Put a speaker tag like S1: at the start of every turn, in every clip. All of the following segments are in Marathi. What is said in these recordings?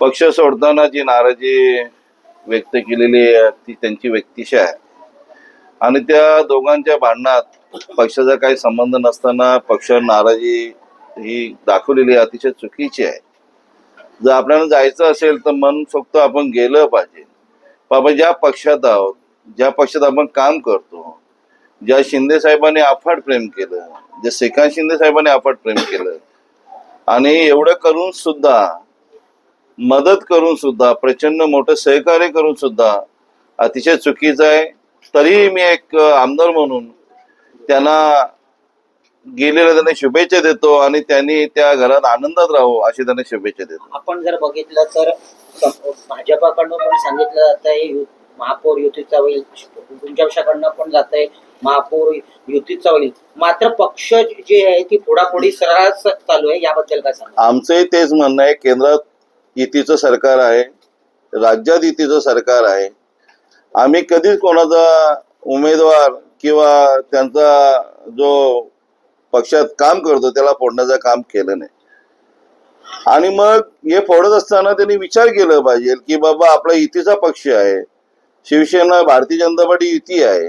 S1: पक्ष सोडताना जी नाराजी व्यक्त केलेली आहे ती त्यांची व्यक्तिशा आहे. आणि त्या दोघांच्या भांडणात पक्षाचा काही संबंध नसताना पक्ष नाराजी ही दाखवलेली अतिशय चुकीची आहे. जर आपल्याला जायचं असेल तर मन फक्त आपण गेलं पाहिजे. बाबा ज्या पक्षात आहोत ज्या पक्षात आपण काम करतो ज्या शिंदे साहेबांनी अफाट प्रेम केलं ज्या श्रीकांत शिंदे साहेबांनी अफाट प्रेम केलं आणि एवढं करून सुद्धा मदत करून सुद्धा प्रचंड मोठं सहकार्य करून सुद्धा अतिशय चुकीचं आहे. तरी मी एक आमदार म्हणून त्यांना गेलेल्या त्यांना शुभेच्छा देतो आणि त्यांनी त्या घरात आनंदात राहू अशी त्यांना शुभेच्छा देतो.
S2: आपण जर बघितलं तर भाजपाकडनं पण सांगितलं जात आहे महापौर युतीचा होईल तुमच्या पक्षाकडनं पण जात आहे महापौर युतीचा होईल. मात्र पक्ष जे आहे ती फोडाफोडी सरस चालू आहे याबद्दल काय सांगा
S1: आमचंही तेच म्हणणं आहे केंद्रात युतीचं सरकार आहे राज्यात युतीचं सरकार आहे. आम्ही कधीच कोणाचा उमेदवार किंवा त्यांचा जो पक्षात काम करतो त्याला फोडण्याचं काम केलं नाही. आणि मग हे फोडत असताना त्यांनी विचार केला पाहिजे की बाबा आपला युतीचा पक्ष आहे शिवसेना भारतीय जनता पार्टी युती आहे.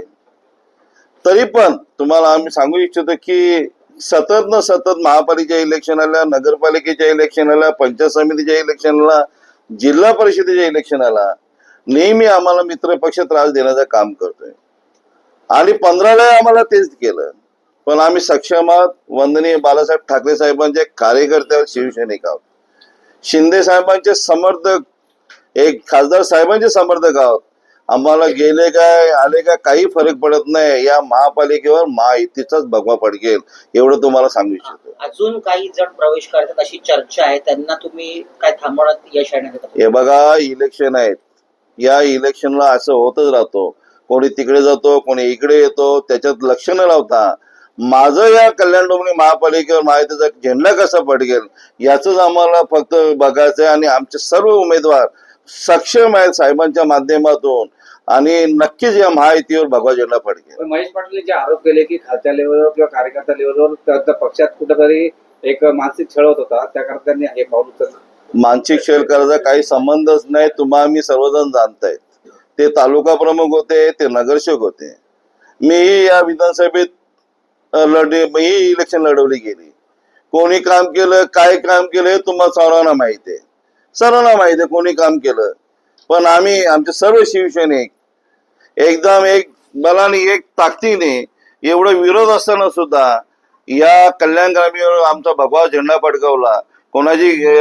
S1: तरी पण तुम्हाला आम्ही सांगू इच्छितो की सतत न सतत महापालिका इलेक्शनाला नगरपालिकेच्या इलेक्शनाला पंचायत समितीच्या इलेक्शनला जिल्हा परिषदेच्या इलेक्शनाला नेहमी आम्हाला मित्र पक्ष त्रास देण्याचं काम करतोय. आणि पंधराला आम्हाला तेच केलं. पण आम्ही सक्षम आहोत. वंदनीय बाळासाहेब ठाकरे साहेबांचे कार्यकर्ते आहोत शिवसैनिक आहोत. शिंदे साहेबांचे समर्थक एक खासदार साहेबांचे समर्थक आहोत. आम्हाला गेले काय आले काय काही फरक पडत नाही. या महापालिकेवर महायुतीचाच भगवा पडकेल. एवढं तुम्हाला सांगू इच्छितो.
S2: अजून काही जण प्रवेश करतात अशी चर्चा आहे. त्यांना तुम्ही काय थांबवण्यात यश आणण्यात येतं?
S1: हे बघा इलेक्शन आहेत. या इलेक्शनला असं होतच राहतो. कोणी तिकडे जातो कोणी इकडे येतो त्याच्यात लक्ष न लावता. माझं या कल्याण डोंबिवली महापालिकेवर माहितीचा झेंडा कसा पडकेल याच आम्हाला फक्त बघायचं आहे आणि आमचे सर्व उमेदवार सक्षम आहेत साहेबांच्या माध्यमातून. आणि नक्कीच या महायुतीवर भगवा झेंडा पडकेल
S3: पण महेश पाटील जे आरोप केले की खालच्या लेवलवर किंवा कार्यकर्ता लेवलवर पक्षात कुठेतरी एक मानसिक छळ होत होता त्याकरता त्यांनी हे पाऊल उचललं.
S1: मानसिक छळ करायचा काही संबंधच नाही. तुम्हा आम्ही सर्वजण जाणतायत. ते तालुका प्रमुख होते ते नगरसेवक होते. मीही या विधानसभेत लढे मीही इलेक्शन लढवली गेली. कोणी काम केलं काय काम केलं हे तुम्हाला सर्वांना माहिती आहे. सर्वांना माहिती आहे कोणी काम केलं. पण आम्ही आमचे सर्व शिवसैनिक एकदम एक बलाने एक ताकदीने एवढा विरोध असताना सुद्धा या कल्याण ग्रामीणवर आमचा भगवा झेंडा पडकावला कोणाची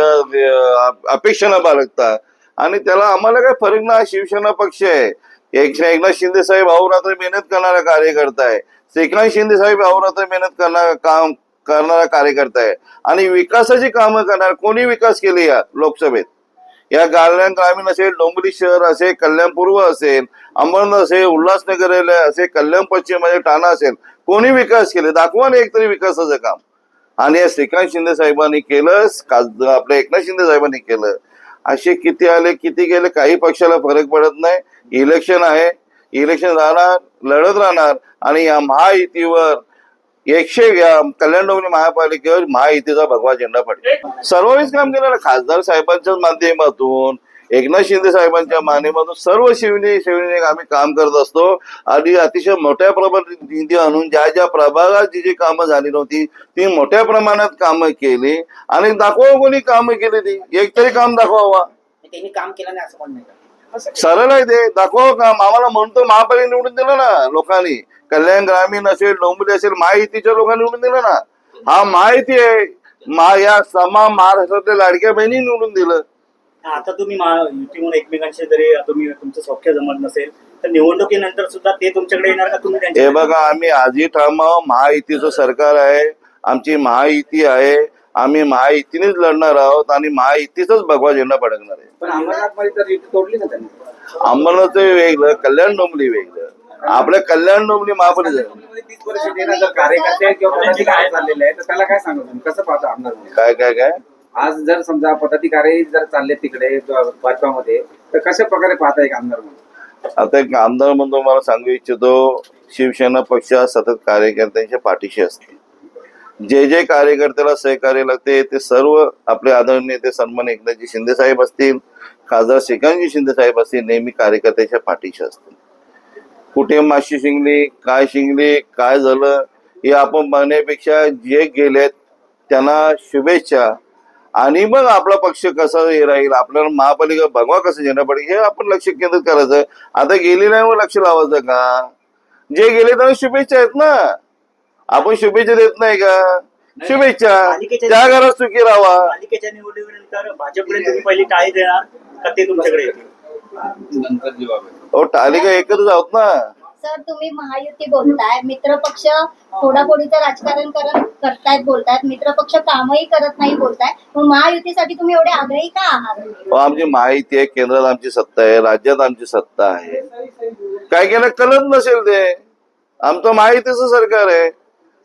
S1: अपेक्षा न बाळगता. आणि त्याला आम्हाला काय फरक नाही शिवसेना पक्ष आहे. एक एकनाथ शिंदे साहेब अहोरात्र मेहनत करणारा कार्यकर्ता आहे. श्रीकांत शिंदे साहेब अहोरात्र मेहनत करणारा काम करणारा कार्यकर्ता आहे. आणि विकासाची कामं करणार कोणी विकास केले या लोकसभेत? या कल्याण ग्रामीण असेल डोंगरी शहर असेल कल्याण पूर्व असेल अंबरनाथ असेल उल्हासनगर असेल कल्याण पश्चिम असेल ठाणा असेल कोणी विकास केले? दाखवा ना एकतरी विकासाचं काम. आणि या श्रीकांत शिंदे साहेबांनी केलं खास- आपल्या एकनाथ शिंदे साहेबांनी केलं. असे किती आले किती गेले काही पक्षाला फरक पडत नाही. इलेक्शन आहे. इलेक्शन राहणार लढत राहणार. आणि या महायुतीवर एकशे या कल्याण डोंबिवली महापालिकेवर महायुतीचा भगवा झेंडा पडतो सर्वच काम केलं ना खासदार साहेबांच्या माध्यमातून एकनाथ शिंदे साहेबांच्या माध्यमातून सर्व शिवने शिवने आम्ही काम करत असतो. आणि अतिशय मोठ्या प्रमाणात निधी आणून ज्या ज्या प्रभागात जी जी कामं झाली नव्हती ती मोठ्या प्रमाणात कामं केली. आणि दाखवा कोणी कामं केली ती. एक तरी काम दाखवावा.
S2: त्यांनी काम केलं नाही असं?
S1: सरळ आहे ते. दाखवा काम. आम्हाला म्हणतो महापालिका निवडून दिलं ना लोकांनी. कल्याण ग्रामीण असेल डोंबिवली असेल महायुतीच्या लोकांनी निवडून दिलं ना. हा माहिती आहे. मा या समा महाराष्ट्रातल्या लाडक्या बहिणी निवडून दिलं.
S4: आता तुम्ही मा- युतीहून एकमेकांशी जरी तुम्ही तुमचं सौख्य जमत नसेल तर निवडणुकीनंतर सुद्धा ते तुमच्याकडे येणार का तुम्ही
S1: हे बघा आम्ही आजही ठाम. महायुतीचं सरकार आहे. आमची महायुती आहे. आम्ही महायुतीनेच लढणार आहोत आणि महायुतीचाच भगवा झेंडा फडकणार आहे.
S3: पण अंबरनाथ
S1: वेगळं कल्याण डोंबली वेगळं. आपल्या कल्याण
S3: तर त्याला काय सांगू तुम्ही कसं पाहता आमदार म्हणून?
S1: काय काय काय?
S3: आज जर समजा पदाधिकारी जर चालले तिकडे भाजपामध्ये तर कशा प्रकारे पाहता एक आमदार म्हणून?
S1: आता एक आमदार म्हणून तुम्हाला सांगू इच्छितो शिवसेना पक्ष हा सतत कार्यकर्त्यांच्या पाठीशी असते. जे जे कार्यकर्त्याला सहकार्य लागते ते सर्व आपले आदरणीय ते सन्मान एकनाथजी शिंदे साहेब असतील खासदार श्रीकांतजी शिंदे साहेब असतील नेहमी कार्यकर्त्याच्या पाठीशी असतील. कुठे माशी शिंगली काय शिंगली काय झालं हे आपण बघण्यापेक्षा जे गेलेत त्यांना शुभेच्छा. आणि मग आपला पक्ष कसा हे राहील? आपल्याला महापालिका भगवा कसं झेंडा पडेल हे आपण लक्ष केंद्रित करायचं. आता गेलेल्यावर लक्ष लावायचं का? जे गेले त्यांना शुभेच्छा आहेत ना. आपण शुभेच्छा देत नाही का? शुभेच्छा. त्या घरात सुखी राहा.
S4: पालिकेच्या निवडणुकीनंतर भाजपकडे तुम्ही पहिली टाळी देणार का ते तुमच्याकडे येतील?
S3: नंतर जबाब आहे.
S1: अहो टालिका एकत्रच आहोत ना.
S5: सर तुम्ही महायुती बोलताय. मित्रपक्ष फोडाफोडीचं राजकारण करत करतायत बोलतायत. मित्रपक्ष कामही करत नाही बोलताय मग महायुतीसाठी तुम्ही एवढे आग्रही का आहात?
S1: अहो, आमची माहिती आहे केंद्रात आमची सत्ता आहे राज्यात आमची सत्ता आहे. काय केलं? कळत नसेल ते. आमचं माहितीचं सरकार आहे.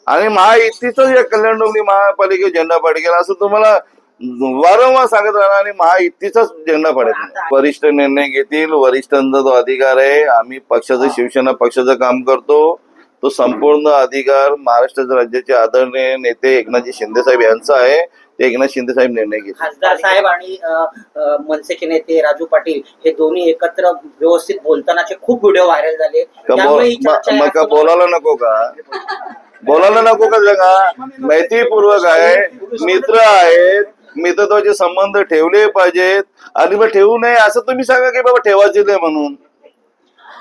S1: आणि महायुतीच या कल्याण डोंगरी महापालिका झेंडा पडेल असं तुम्हाला वारंवार सांगत राहणार आणि महायुतीचाच झेंडा पडेल वरिष्ठ निर्णय घेतील वरिष्ठांचा तो अधिकार आहे आम्ही पक्षाचं शिवसेना पक्षाचं काम करतो. तो संपूर्ण अधिकार महाराष्ट्राच्या राज्याचे आदरणीय नेते एकनाथजी शिंदे साहेब यांचा आहे. ते एकनाथ शिंदे साहेब निर्णय घेतील.
S2: खासदार साहेब आणि मनसेचे नेते राजू पाटील हे दोन्ही एकत्र व्यवस्थित बोलतानाचे खूप व्हिडिओ व्हायरल झाले.
S1: मग का बोलायला नको का? बोलायला नको का जगा? मैत्रीपूर्वक आहे मित्र आहेत मित्रत्वाचे संबंध ठेवले पाहिजेत. आणि मग ठेवू नये असं तुम्ही सांगा की बाबा ठेवायचे नाही म्हणून.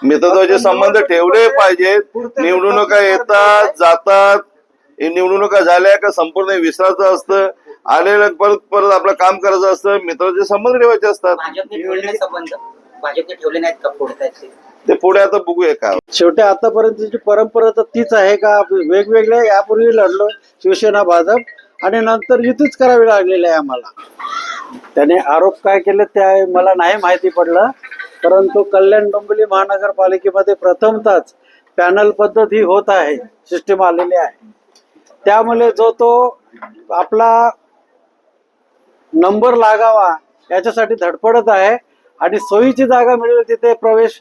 S1: मित्रत्वाचे संबंध ठेवले पाहिजेत. निवडणुका येतात जातात. निवडणुका झाल्या का संपूर्ण विसरायचं असतं. आलेलं परत परत आपलं काम करायचं असतं. मित्राचे संबंध ठेवायचे असतात.
S2: का ते
S1: ते पुढे आता बघूया काय.
S6: शेवटी आतापर्यंतची परंपरा तर तीच आहे का? वेगवेगळे यापूर्वी लढलो शिवसेना भाजप. आणि नंतर युतीच करावी लागलेली आहे आम्हाला. त्याने आरोप काय केले त्या मला नाही माहिती पडलं परंतु कल्याण डोंबिवली महानगरपालिकेमध्ये प्रथमतच पॅनल पद्धत ही होत आहे सिस्टीम आलेली आहे. त्यामुळे जो तो आपला नंबर लागावा याच्यासाठी धडपडत आहे आणि सोयीची जागा मिळेल तिथे प्रवेश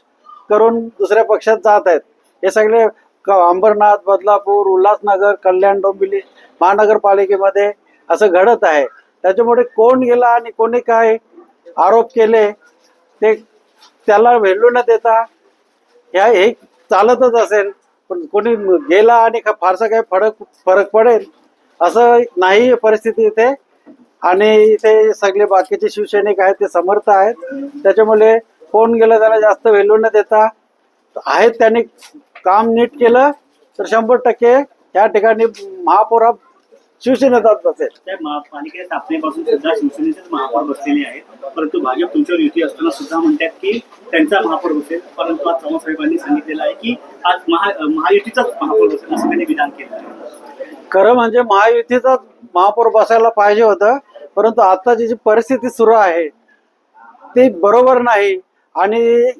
S6: करून दुसऱ्या पक्षात जात आहेत. हे सगळे अंबरनाथ बदलापूर उल्हासनगर कल्याण डोंबिवली महानगरपालिकेमध्ये असं घडत आहे. त्याच्यामुळे कोण गेला आणि कोणी काय आरोप केले ते त्याला व्हॅल्यू न देता ह्या हे चालतच असेल. पण कोणी गेला आणि का- फारसा काही फरक फरक पडेल असं नाही परिस्थिती इथे. आणि इथे सगळे बाकीचे शिवसैनिक आहेत ते समर्थ आहेत. त्याच्यामुळे कोण गेलं त्याला जास्त व्हॅल्यू न देता आहेत त्यांनी काम नीट केलं तर शंभर टक्के या ठिकाणी महापौर हा शिवसेनेचाच असेल
S4: त्या महा- पालिकेच्या स्थापनेपासून सुद्धा शिवसेनेचेच महापौर बसलेले आहेत. परंतु भाजप तुमच्यावर युती असताना सुद्धा म्हणतात की त्यांचा महापौर बसेल. परंतु आज चव्हाण साहेबांनी सांगितलेलं आहे की आज महा महायुतीचाच महापौर बसेल असं त्यांनी विधान केलं आहे.
S6: खरं म्हणजे महायुतीचाच महापौर बसायला पाहिजे होतं. परंतु आताची जी परिस्थिती सुरू आहे ती बरोबर नाही. आणि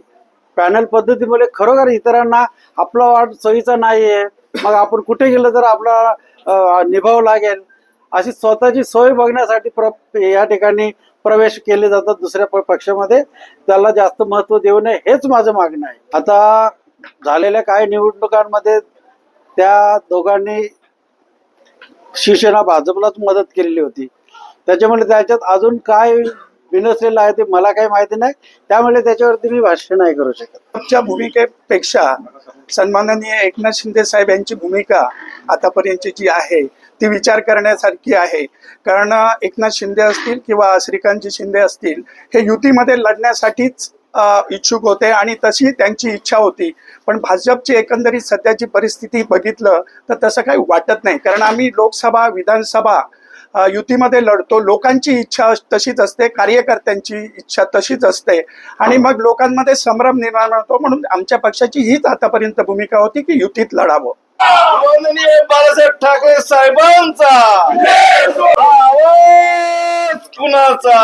S6: पॅनल पद्धतीमुळे खरोखर इतरांना आपला वाट सोयीचा नाही आहे मग आपण कुठे गेलं तर आपला निभाव लागेल. अशी स्वतःची सोय बघण्यासाठी प्र या ठिकाणी प्रवेश केले जातात दुसऱ्या पक्षामध्ये. त्याला जास्त महत्त्व देऊ नये हेच माझं मागणं आहे. आता झालेल्या काही निवडणुकांमध्ये त्या दोघांनी शिवसेना भाजपलाच मदत केलेली होती. त्याच्यामुळे त्याच्यात अजून काय बिनसलेलं आहे ते मला काही माहिती नाही. त्यामुळे त्याच्यावरती मी भाष्य नाही करू शकत.
S7: भूमिकेपेक्षा सन्माननीय एकनाथ शिंदे साहेब यांची भूमिका आतापर्यंतची जी आहे ती विचार करण्यासारखी आहे. कारण एकनाथ शिंदे असतील किंवा श्रीकांतजी शिंदे असतील हे युतीमध्ये लढण्यासाठीच इच्छुक होते आणि तशी त्यांची इच्छा होती. पण भाजपची एकंदरीत सध्याची परिस्थिती बघितलं तर तसं काही वाटत नाही. कारण आम्ही लोकसभा विधानसभा युतीमध्ये लढतो. लोकांची इच्छा तशीच असते कार्यकर्त्यांची इच्छा तशीच असते. आणि मग लोकांमध्ये संभ्रम निर्माण होतो म्हणून आमच्या पक्षाची हीच आतापर्यंत भूमिका होती की युतीत लढावं.
S1: माननीय बाळासाहेब ठाकरे साहेबांचा. कुणाचा?